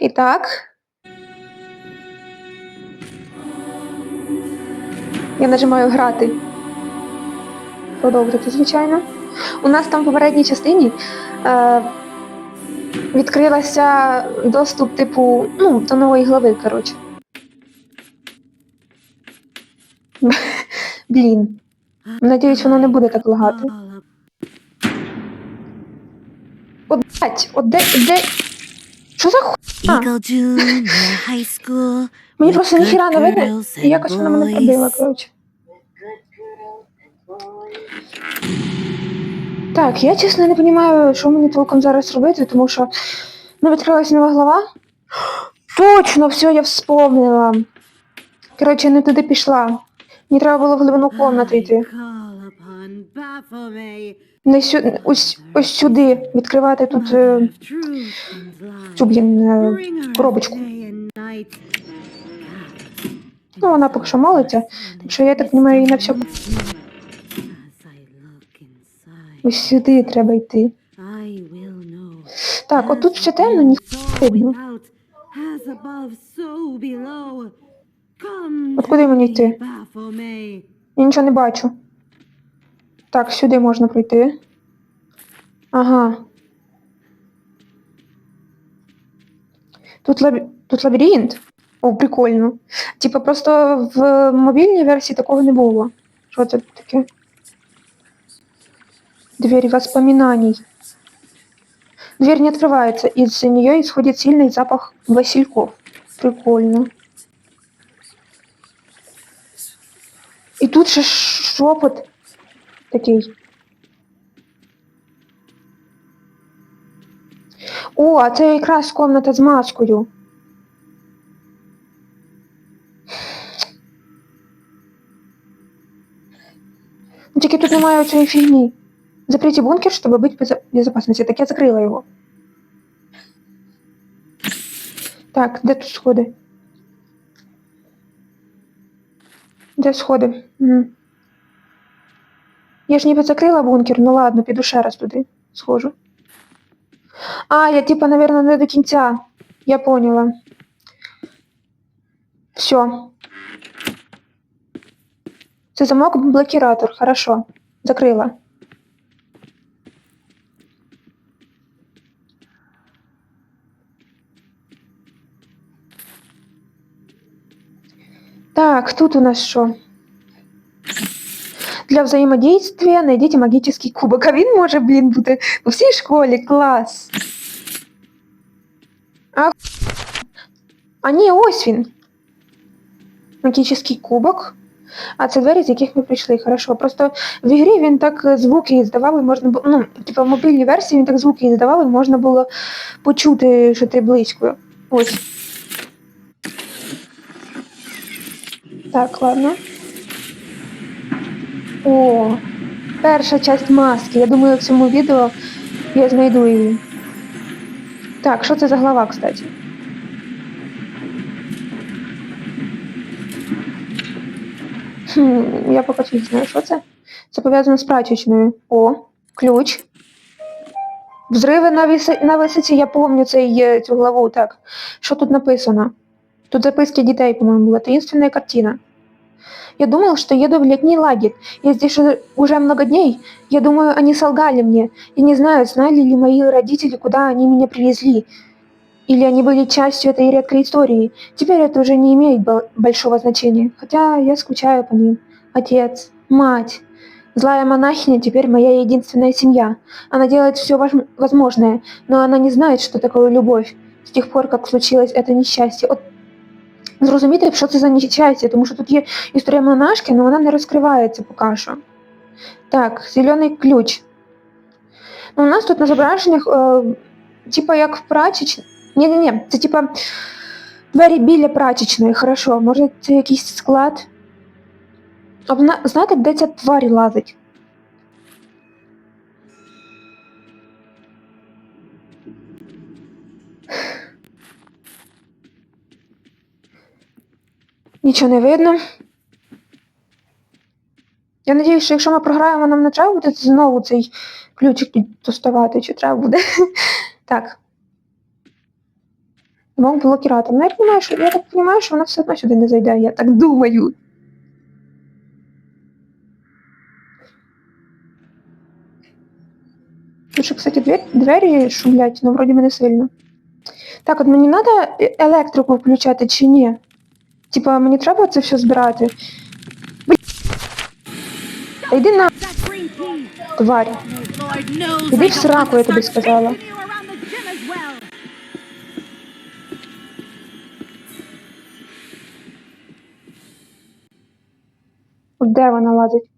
І так. Я нажимаю грати. Продовжити, звичайно. У нас там в попередній частині е, відкрилася доступ, типу, ну, до нової глави, коротше. Блін. Надіюсь, воно не буде так лагати. От, блядь, от де, де... Що за ху... А. Eagle Junior High School. Мені просто ніхіра не видно, і якось вона мене пробила, коротше. Так, я чесно не розумію, що мені толком зараз робити, тому що ну, відкрилася нова глава. Точно, все, я вспомнила. Коротше, не туди пішла. Мені треба було в глибину комнати йти. Не сю... ось, ось сюди відкривати тут е, цю, блін, е, коробочку. Ну, вона поки що молиться, так що я так розумію, їй на все. Ось сюди треба йти. Так, отут все темно, ні видно. От куди мені йти? Я нічого не бачу. Так, сюди можна пройти. Ага. Тут, лаб... Тут лабіринт. О, прикольно. Типа просто в мобільній версії такого не було. Що це таке? Дверь воспоминаний. Дверь не открывается. Из нее исходит сильный запах васильков. Прикольно. І тут ще шепот такий. О, а це якраз комната з маскою. Ну, Тільки тут немає цієї фігні. Заприте бункер, щоб бути в безо- Так я закрила його. Так, де тут сходи? Де сходи? Угу. Я ж ніби закрила бункер, ну ладно, піду ще раз туди схожу. А, я типа, наверное, не до кінця. Я поняла. Все. Це замок блокіратор, хорошо. Закрила. Так, тут у нас що? Для взаимодействия найдите магический кубок. А він може, блін, бути у всій школі. Клас. А, а ні, ось він. Магічний кубок. А це двері, з яких ми прийшли. Хорошо. Просто в ігрі він так е, звуки іздавав, і можна було. Ну, типу в мобільній версії він так звуки іздавав, і можна було почути, що ти близько. Ось. Так, ладно. О, перша часть маски. Я думаю, в цьому відео я знайду її. Так, що це за глава, кстати? Хм, я поки не знаю, що це. Це пов'язано з прачечною. О, ключ. Взриви на, виси... на висоті, я пам'ятаю цей, е, цю главу. Так. Що тут написано? Тут записки дітей, по-моему, была таинственная картина. Я думал, что еду в летний лагерь. Я здесь уже- много дней. Я думаю, они солгали мне. Я не знаю, знали ли мои родители, куда они меня привезли. Или они были частью этой редкой истории. Теперь это уже не имеет бо- большого значения. Хотя я скучаю по ним. Отец, мать. Злая монахиня теперь моя единственная семья. Она делает все возможное, но она не знает, что такое любовь. С тех пор, как случилось это несчастье. От зрозуміти, що це за нещастя, тому що тут є історія монашки, але вона не розкривається поки що. Так, зелений ключ. Ну, у нас тут на зображеннях, е, типа як в прачечні. Ні-ні-ні, це типа двері біля прачечної, хорошо. Може це якийсь склад. А вона, знаєте, де ця тварь лазить? Нічого не видно. Я надіюсь, що якщо ми програємо, нам не треба буде знову цей ключик доставати, чи треба буде. Так. Мог блокіратор. Ну, я я так розумію, що вона все одно сюди не зайде, я так думаю. Тут ще, кстати, двері, шумлять, але вроді би не сильно. Так, от мені треба електрику включати чи ні? Типа, мені треба це все збирати. Йди на тварь. Іди в сраку, я тобі сказала. де вона лазить?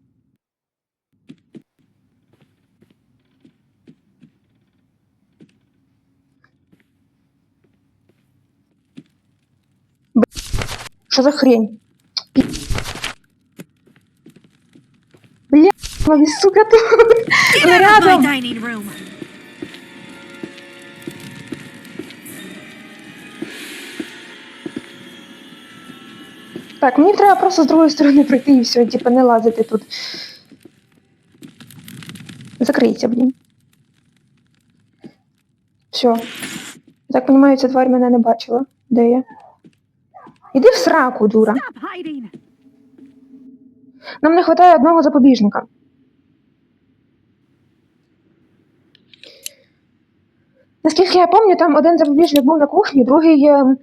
Що за хрень? Пі- Бля, сука, тут. Рядом. Так, мені треба просто з другої сторони пройти і все, типа не лазити тут. Закрийся, блін. Все. Так розумію, ця тварь мене не бачила. Де я? Іди в сраку, дура. Нам не вистачає одного запобіжника. Наскільки я пам'ятаю, там один запобіжник був на кухні, другий е,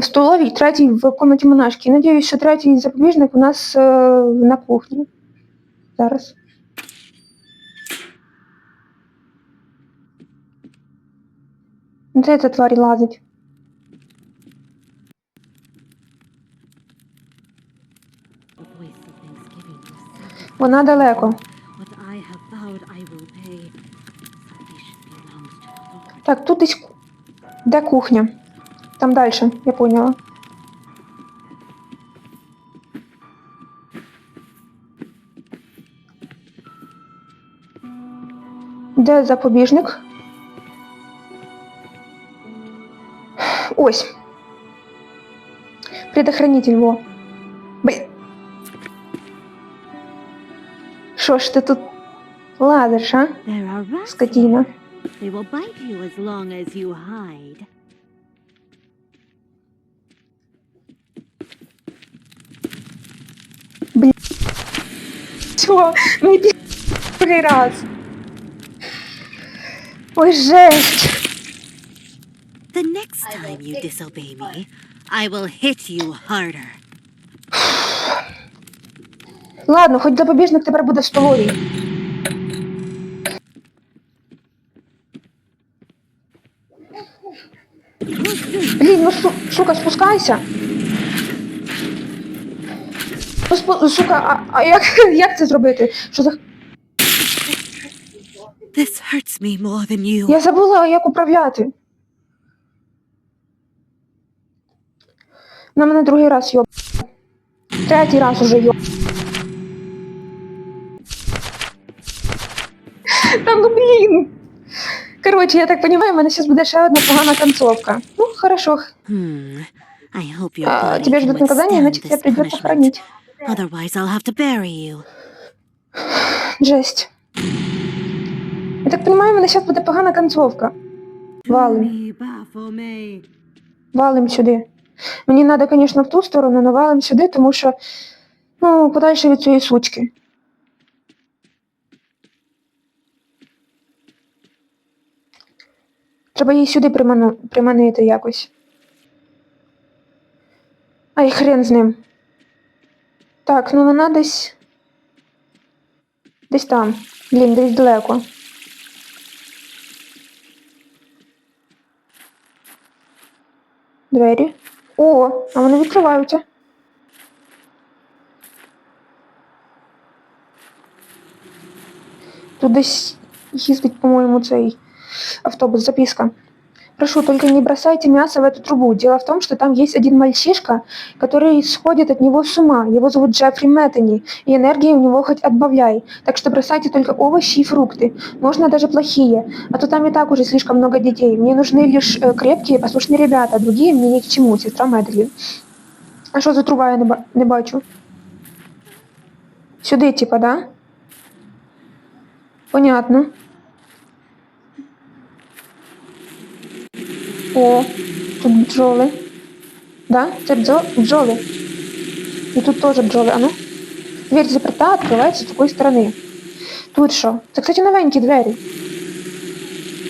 в столовій, третій в комнаті монашки. Надіюсь, що третій запобіжник у нас е, на кухні. Зараз. Де ця тварь лазить? The Lord. Так, тут десь. Де кухня? Там далі, я поняла. Де запобіжник? Ось. Предохранитель, во. Що ж ти тут лазиш, а? There are rats. Скотина. They will bite you as long as you hide. Все, мені пі... другий раз. Ой, жесть. The next time you disobey me, I will hit you harder. Ладно, хоч запобіжник тепер буде в столовій. Блін, ну су... сука, спускайся. Ну, спу... сука, а, а як, як це зробити? Що за... This hurts me more than you. Я забула, як управляти. На мене другий раз йоб. Третій раз уже йоб. Коротше, я так розумію, в мене зараз буде ще одна погана танцовка. Ну, хорошо. А, тебе ждут наказания, иначе тебя придется хранить. Otherwise, I'll have to bury you. Жесть. Я так розумію, в мене зараз буде погана концовка. Валим. Валим сюди. Мені треба, звісно, в ту сторону, але валим сюди, тому що ну, подальше від цієї сучки. Треба її сюди приману... приманити якось. Ай, хрен з ним. Так, ну вона десь. Десь там. Блін, десь далеко. Двері. О, а вони відкриваються. Тут десь їздить, по-моему, цей автобус, записка. Прошу, только не бросайте мясо в эту трубу. Дело в том, что там есть один мальчишка, который сходит от него с ума. Его зовут Джеффри Мэттани, и энергии у него хоть отбавляй. Так что бросайте только овощи и фрукты. Можно даже плохие. А то там и так уже слишком много детей. Мне нужны лишь э, крепкие, послушные ребята, а другие мне ни к чему, сестра Медлі. А що за труба я не, ба- не бачу? Сюди, типа, да? Понятно. О, Тут бджоли. Да? Це бджо... бджоли. І тут теж бджоли. А ну? Дверь заперта, відкривається з такої сторони. Тут що? Це, кстати, новенькі двері.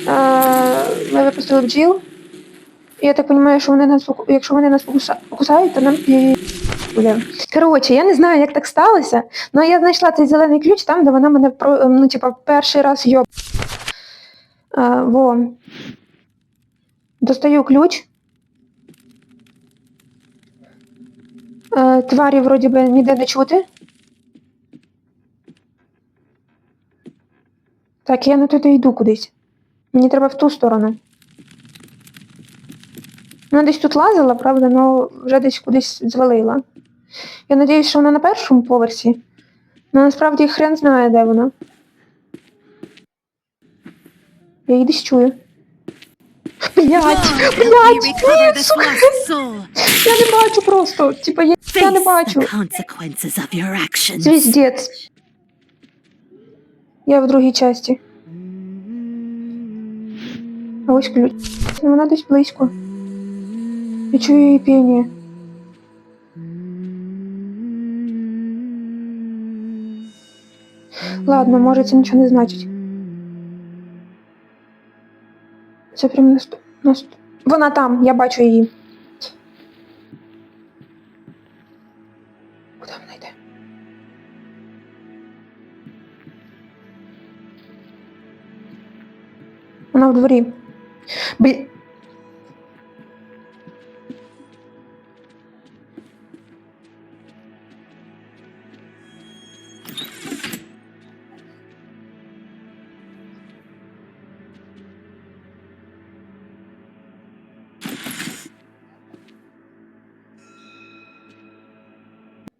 А, ми випустили бджіл. Я так розумію, що вони нас, якщо вони нас покуса- покусають, то нам і... Коротше, я не знаю, як так сталося, але я знайшла цей зелений ключ там, де вона мене ну, типа, перший раз йоб. А, во. Достаю ключ. Е, тварі вроді би ніде не чути. Так, я не туди йду кудись. Мені треба в ту сторону. Вона десь тут лазила, правда, але вже десь кудись звалила. Я надіюсь, що вона на першому поверсі. Ну насправді хрен знає, де вона. Я її десь чую. Блять! Help me Блять! recover this сука! lost soul. Я не бачу просто. Типа я, я не Face бачу. the consequences of your actions. Звіздець. Я в другій часті. А ось ключ. Ну, Вона десь близько. Я чую її піння. Ладно, може це нічого не значить. Це прям наст... Наст... Вона там, я бачу її.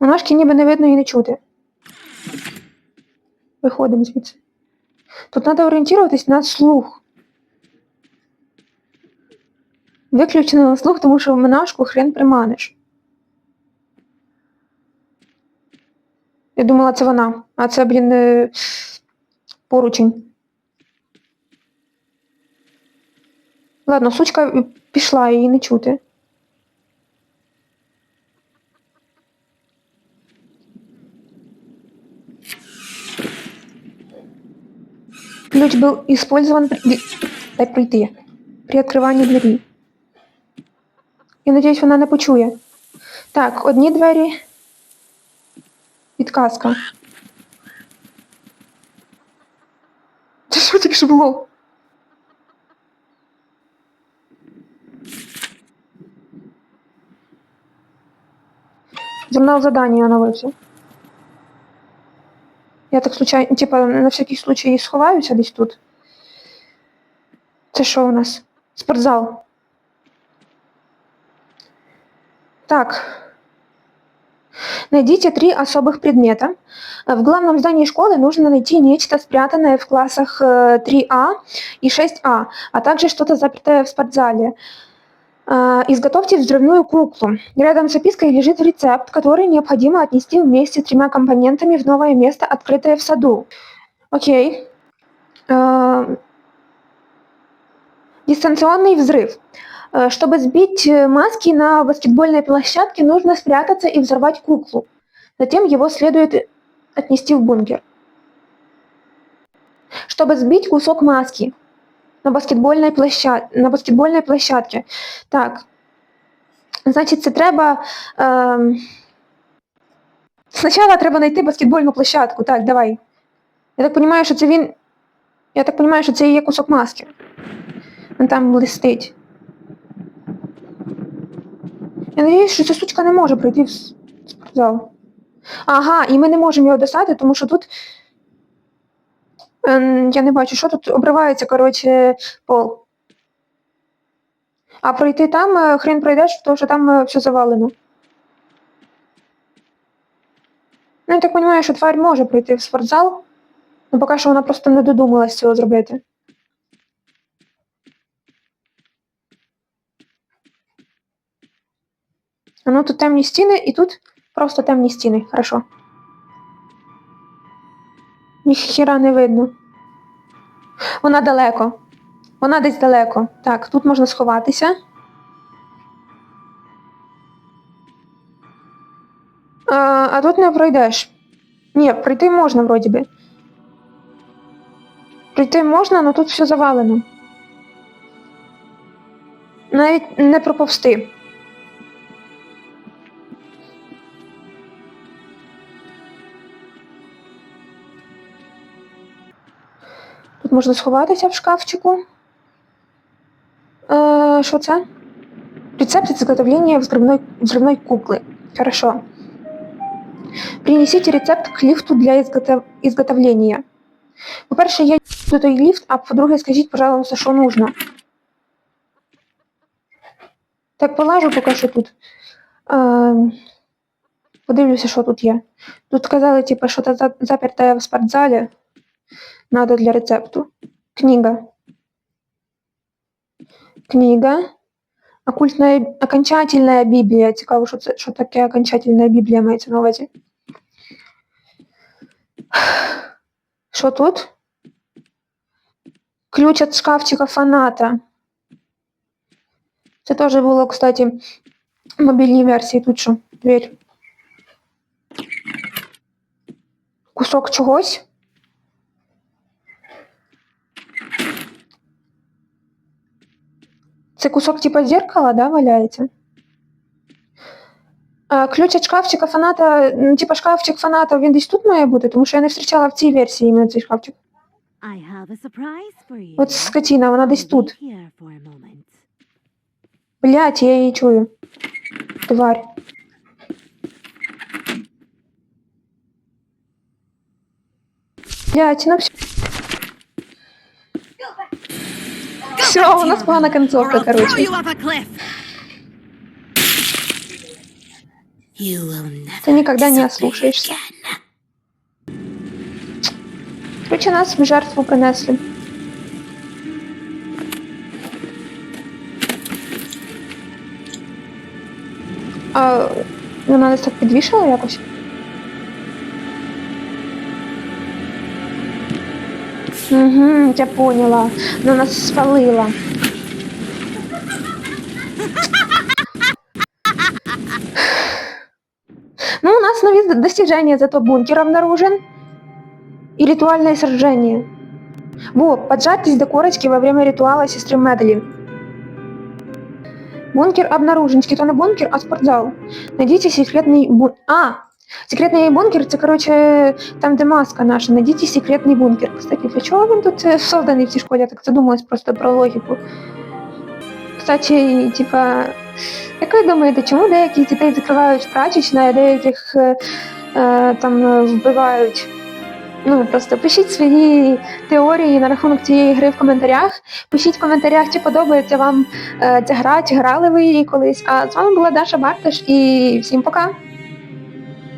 Ж ніби не видно і не чути. Виходимо звідси. Тут треба орієнтуватись на слух. Виключено на слух, тому що в монашку хрен приманиш. Я думала, це вона, а це, блін, е, поручень. Ладно, сучка пішла, її не чути. Ключ был использован при... Дай пройти. При відкриванні двері. Я надіюсь, вона не почує. Так, одні двері. Підказка. Це що тільки що було? Журнал задання оновився. Я так случайно, типа, на всякий случай сховаюся десь тут. Це що у нас? Спортзал. Так. Найдите три особых предмета. Э, В главном здании школы нужно найти нечто спрятанное в классах э, 3А и 6А, а также что-то запертое в спортзале. Э, Изготовьте взрывную куклу. Рядом с запиской лежит рецепт, который необходимо отнести вместе с тремя компонентами в новое место, открытое в саду. Окей. Э, Дистанционный взрыв. Э, Чтобы сбить э, маски на баскетбольной площадке, нужно спрятаться и взорвать куклу. Затем его следует отнести в бункер. Чтобы сбить кусок маски на баскетбольной, площад... на баскетбольной площадке. Так. Значить, це треба. Е... Спочатку треба знайти баскетбольну площадку. Так, давай. Я так розумію, що це він. Я так розумію, що це є кусок маски. Він там блистить. Я надіюсь, що ця сучка не може пройти в спортзал. Ага, і ми не можемо його достати, тому що тут. Ем, я не бачу, що тут обривається, коротше, пол. А пройти там е, хрен пройдеш, тому що там е, все завалено. Ну, я так розумію, що тварь може пройти в спортзал, але поки що вона просто не додумалась цього зробити. А ну тут темні стіни і тут просто темні стіни. Хорошо. Ніхіра не видно. Вона далеко. Вона десь далеко. Так, тут можна сховатися. А, а тут не пройдеш. Ні, пройти можна, вроді би. Пройти можна, але тут все завалено. Навіть не проповсти. Тут можна сховатися в шкафчику. Е, що це? Рецепт изготовления взрывной, взрывной куклы. Хорошо. Принесите рецепт к лифту для изготов... изготовления. По-перше, я до той ліфт, а по-друге, скажіть, пожалуйста, що нужно. Так, полажу поки що тут. Е, подивлюся, що тут є. Тут сказали, типу, що це заперте в спортзалі. Надо для рецепту. Книга. Книга. Оккультная, окончательная Біблія. Цікаво, що це що таке окончательна Біблія мається на увазі. Що тут? Ключ від шкафчика фаната. Це теж було, кстати, в мобільній версії. Тут що? Дверь. Кусок чогось. Це кусок типа зеркала, да, валяється? А, ключ від шкафчика фаната, ну, типа шкафчик фаната, він десь тут має бути, тому що я не зустрічала в цій версії іменно цей шкафчик. I have a surprise for you. От скотіна, вона десь Wait тут. Here for a moment. Блять, я її чую. Тварь. Блять, ну все. Все, у нас погана Or концовка, короче. Ты никогда не ослушаешься. Короче, нас в жертву принесли. А вона нас так підвішала якось? Угу, я поняла. Вона нас спалила. Ну, у нас новые достижения, зато бункер обнаружен. И ритуальное сражение. Во, поджатись до корочки во время ритуала сестры Медлин. Бункер обнаружен. Тільки то не бункер, а спортзал. Найдите секретный бун... А! Секретний бункер, це, короче, там, де маска наша. Найдите секретний бункер. Кстати, для чого він тут е, созданий в цій школі? Я так задумалась просто про логіку. Кстати, типа, як ви думаєте, чому деяких дітей закривають прачечна, а деяких е, там вбивають? Ну, просто пишіть свої теорії на рахунок цієї гри в коментарях. Пишіть в коментарях, чи подобається вам е, ця гра, чи грали ви її колись. А з вами була Даша Барташ і всім пока!